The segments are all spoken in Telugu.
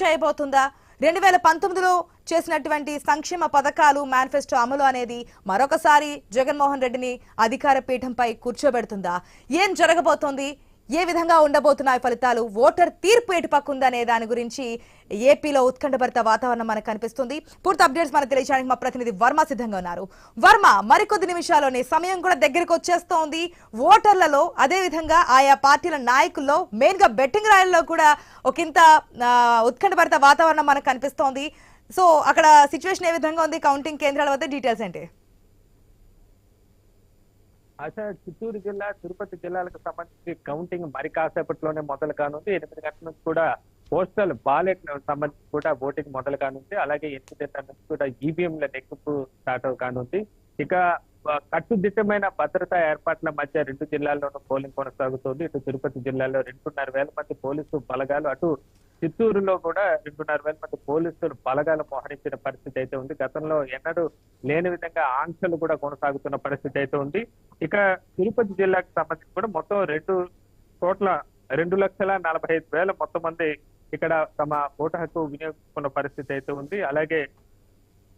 చేయబోతుందా? రెండు వేల పంతొమ్మిదిలో చేసినటువంటి సంక్షేమ పథకాలు మేనిఫెస్టో అమలు అనేది మరొకసారి జగన్మోహన్ రెడ్డిని అధికార పీఠంపై కూర్చోబెడుతుందా? ఏం జరగబోతోంది? ఏ విధంగా ఉండబోతున్నాయి ఫలితాలు? ఓటర్ తీర్పు ఎటుపక్కుందనే దాని గురించి ఏపీలో ఉత్కంఠభరిత వాతావరణం మనకు కనిపిస్తుంది. పూర్తి అప్డేట్స్ మనకు తెలియజేయడానికి మా ప్రతినిధి వర్మ సిద్ధంగా ఉన్నారు. వర్మ మరికొద్ది నిమిషాల్లోనే సమయం కూడా దగ్గరకు వచ్చేస్తోంది. ఓటర్లలో అదే విధంగా ఆయా పార్టీల నాయకుల్లో మెయిన్గా బెట్టింగ్ రాయల్లో కూడా ఒకంత ఉత్కంఠభరిత వాతావరణం మనకు కనిపిస్తోంది. సో అక్కడ సిచ్యువేషన్ ఏ విధంగా ఉంది? కౌంటింగ్ కేంద్రాల వద్ద డీటెయిల్స్ ఏంటి? ఆశ చిత్తూరు జిల్లా తిరుపతి జిల్లాలకు సంబంధించి కౌంటింగ్ మరి కాసేపట్లోనే మొదలు కానుంది. ఎనిమిది గంటల నుంచి కూడా పోస్టల్ బాలెట్ సంబంధించి కూడా ఓటింగ్ మొదలు కానుంది. అలాగే ఎనిమిదిన్నర నుంచి కూడా ఈవీఎంల నెక్కింపు స్టార్ట్ కానుంది. ఇక కట్టుదిట్టమైన భద్రతా ఏర్పాట్ల మధ్య రెండు జిల్లాల్లోనూ పోలింగ్ కొనసాగుతోంది. ఇటు తిరుపతి జిల్లాలో రెండున్నర వేల మంది పోలీసు బలగాలు అటు చిత్తూరులో కూడా రెండున్నర వేల మంది పోలీసులు బలగాలు మోహరించిన పరిస్థితి అయితే ఉంది. గతంలో ఎన్నడూ లేని విధంగా ఆంక్షలు కూడా కొనసాగుతున్న పరిస్థితి అయితే ఉంది. ఇక తిరుపతి జిల్లాకు సంబంధించి కూడా మొత్తం రెండు చోట్ల రెండు లక్షల నలభై ఐదు వేల మొత్తం మంది ఇక్కడ తమ ఓటు హక్కు వినియోగించుకున్న పరిస్థితి అయితే ఉంది. అలాగే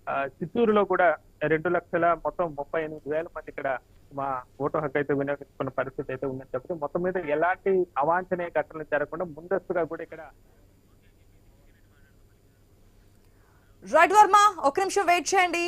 ఆ, చిత్తూరులో కూడా రెండు లక్షల మొత్తం ముప్పై ఎనిమిది వేల మంది ఇక్కడ మా ఓటు హక్కు అయితే వినియోగించుకున్న పరిస్థితి అయితే ఉందని చెప్పి మొత్తం మీద ఎలాంటి అవాంఛనీయ ఘటనలు జరగకుండా ముందస్తుగా కూడా ఇక్కడ రైట్ వర్మ ఒక నిమిషం వెయిట్ చేయండి.